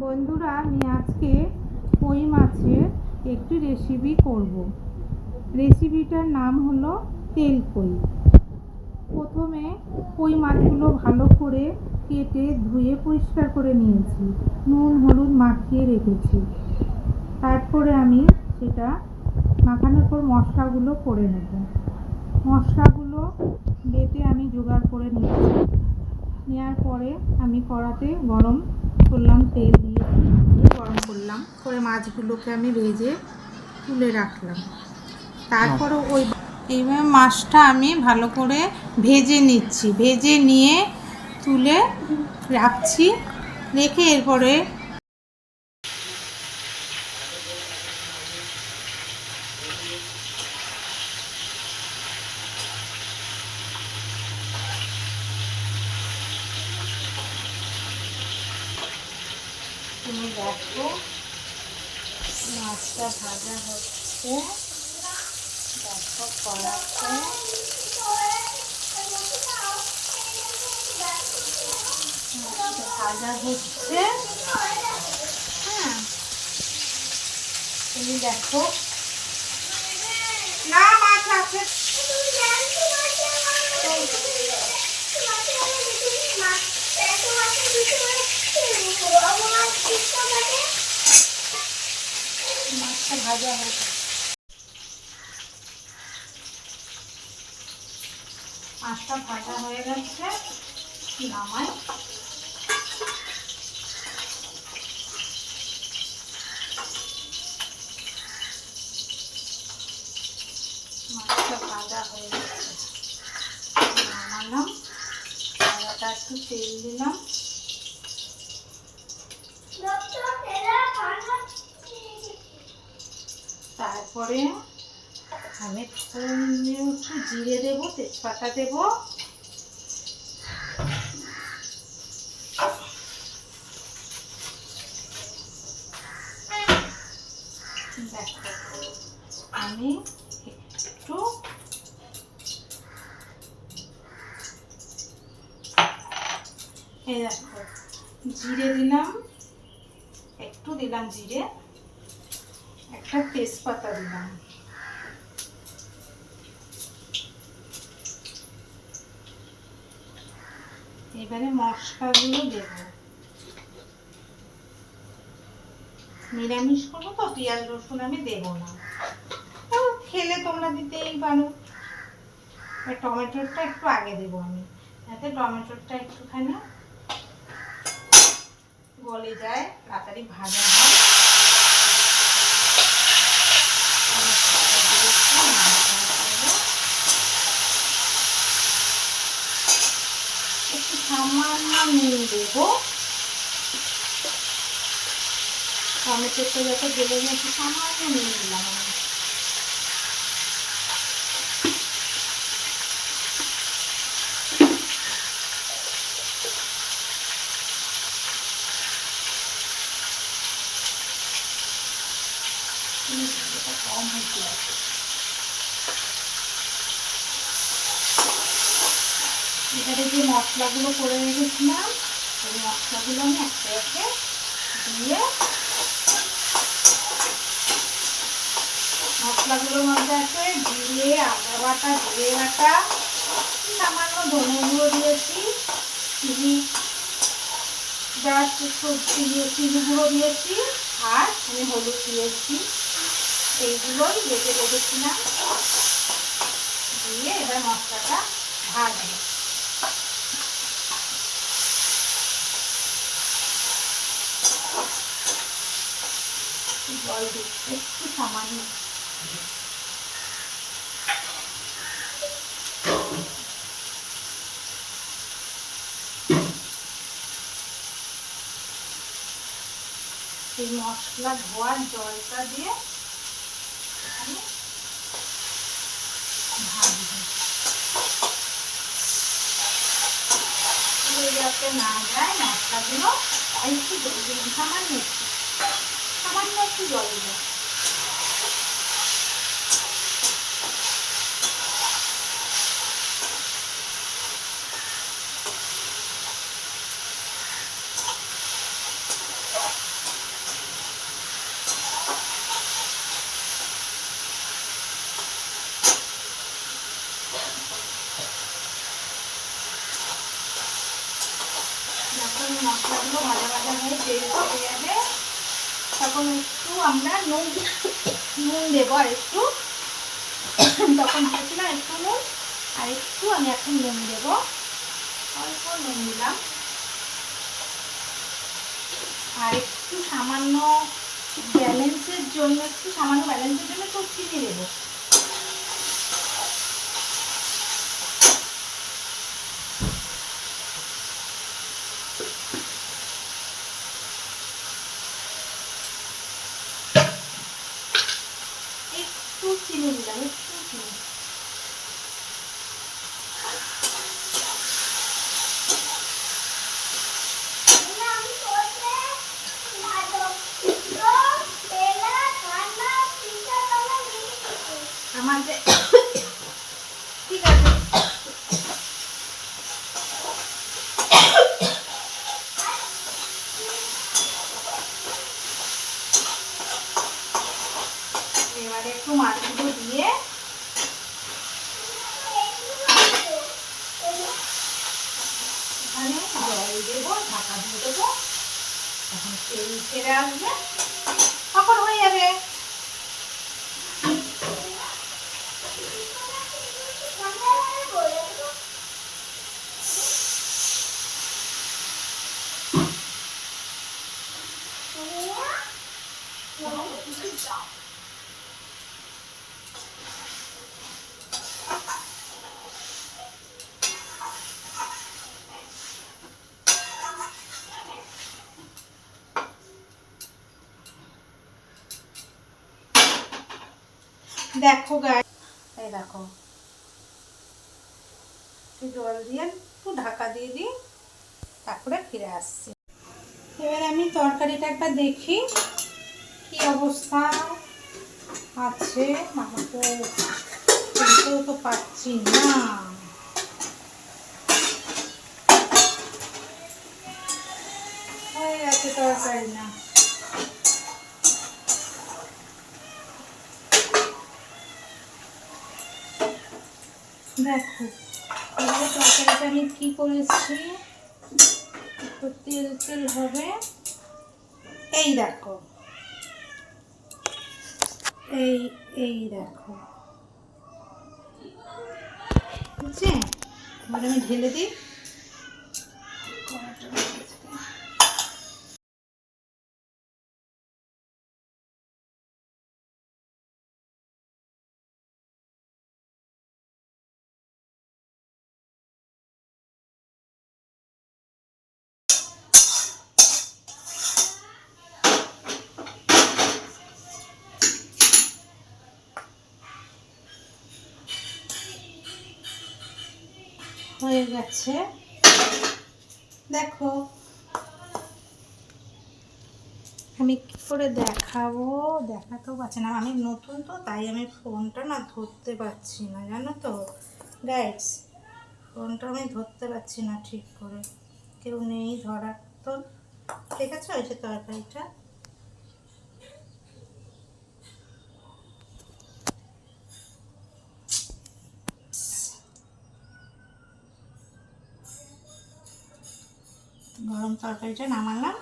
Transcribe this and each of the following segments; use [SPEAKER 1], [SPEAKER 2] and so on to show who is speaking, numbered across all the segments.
[SPEAKER 1] বন্ধুরা, আমি আজকে কই মাছের একটি রেসিপি করব। রেসিপিটার নাম হলো তেল কই। প্রথমে কই মাছগুলো ভালো করে কেটে, ধুয়ে পরিষ্কার করে নিয়েছি। নুন, হলুদ মাখিয়ে রেখেছি। তারপরে আমি সেটা মাখানোর পর মশলাগুলো করে নেব। মশলাগুলো বেটে আমি জোগাড় করে নিচ্ছি। নেওয়ার পরে আমি কড়াতে গরম করলাম তেল দিয়ে গরম করলাম। করে মাছগুলোকে আমি ভেজে তুলে রাখলাম। তারপরে ওই এইভাবে মাছটা আমি ভালো করে ভেজে নিচ্ছি। ভেজে নিয়ে তুলে রাখছি। রেখে এরপরে দেখো, মাছটা ভাজা হচ্ছে। দেখো কড়াতে। মাছটা ভাজা হচ্ছে। হ্যাঁ। তুমি দেখো। না, মাছ আছে। ভাজা হচ্ছে মাছটা ভাজা হয়ে গেছে নামাই মাছটা ভাজা হয়ে গেছে নামালাম কড়াটা একটু তেল দিলাম তারপরে আমি একটু জিরে দেবো, তেজপাতা দেবো। আমি একটু এই দেখো, জিরে দিলাম। একটু দিলাম জিরে। একটা তেজপাতা দিলাম এবারে মশলাগুলো দেব। নিরামিষ করব তো, পেঁয়াজ, রসুন আমি দেব না। খেলে তোমরা দিতেই পারো। টমেটোটা একটু আগে দেবো আমি, যাতে টমেটোটা একটুখানি গলে যায়, তাড়াতাড়ি ভাজা হয়। একটু সামান্য নুন দেবো। টমেটোটা যাতে গেলে একটু সামান্য নুন দিলাম কম হচ্ছে এবারে যে মশলাগুলো করে রেখেছিলাম ওই মশলাগুলো আমি একটা একে দিয়ে মশলাগুলোর মধ্যে আছে জিরে, আদা বাটা জিরে বাটা, সামান্য ধনে গুঁড়ো দিয়েছি, চিনি যা সবজি চিনি গুঁড়ো দিয়েছি, আর আমি হলুদ দিয়েছি। এইগুলোই বেটে রেখেছিলাম। দিয়ে এবার মশলাটা ভাজবো। জল দিচ্ছি একটু সামান্য। মশলা ধোয়ার জলটা দিয়ে পুড়ে যাতে না যায় মশলাগুলো সামান্য একটু জল দিলাম মশলাগুলো ভাজা ভাজা হয়ে তেল যাবে তখন একটু আমরা নুন নুন দেবো আর একটু। তখন দিয়েছিলাম একটু নুন, আর একটু আমি এখন নুন দেবো। অল্প নুন দিলাম। আর একটু সামান্য ব্যালেন্সের জন্য, একটু সামান্য ব্যালেন্সের জন্য একটু চিনি দেবো একটু চিনি দিলাম একটু চিনি আমাদের ঠিক আছে এবারে একটু মাছগুলো দিয়ে এখানে জল দিয়ে দেবো। তখন তেল ছেড়ে আসবে তখন হয়ে যাবে দেখো গাই এই দেখো। জল দিয়ে একটু ঢাকা দিয়ে দিই তারপরে ফিরে আসছি। এবার আমি তরকারিটা একবার দেখি কি অবস্থা আছে? আমার তো তো পাচ্ছি না। হয়ে গেছে তরকারি না। দেখো এবারে তরকারিটা আমি কি করেছি? একটু তেল তেল হবে। এই দেখো। এই এই দেখো। বুঝছে এবার আমি ঢেলে দিই। হয়ে গেছে। দেখো। আমি কি করে দেখাবো? দেখাতেও পারছি না। আমি নতুন তো, তাই আমি ফোনটা না ধরতে পারছি না, জানো তো? গাইডস ফোনটা আমি ধরতে পারছি না ঠিক করে। কেউ নেই ধরার তো। ঠিক আছে? ওই যে তরকারিটা। গরম তরকারিটা নামালাম।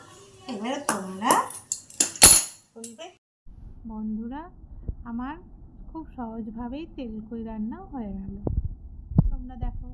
[SPEAKER 1] এবারে তোমরা করবে বন্ধুরা, আমার খুব সহজভাবেই তেলকই রান্না হয়ে গেল। তোমরা দেখো।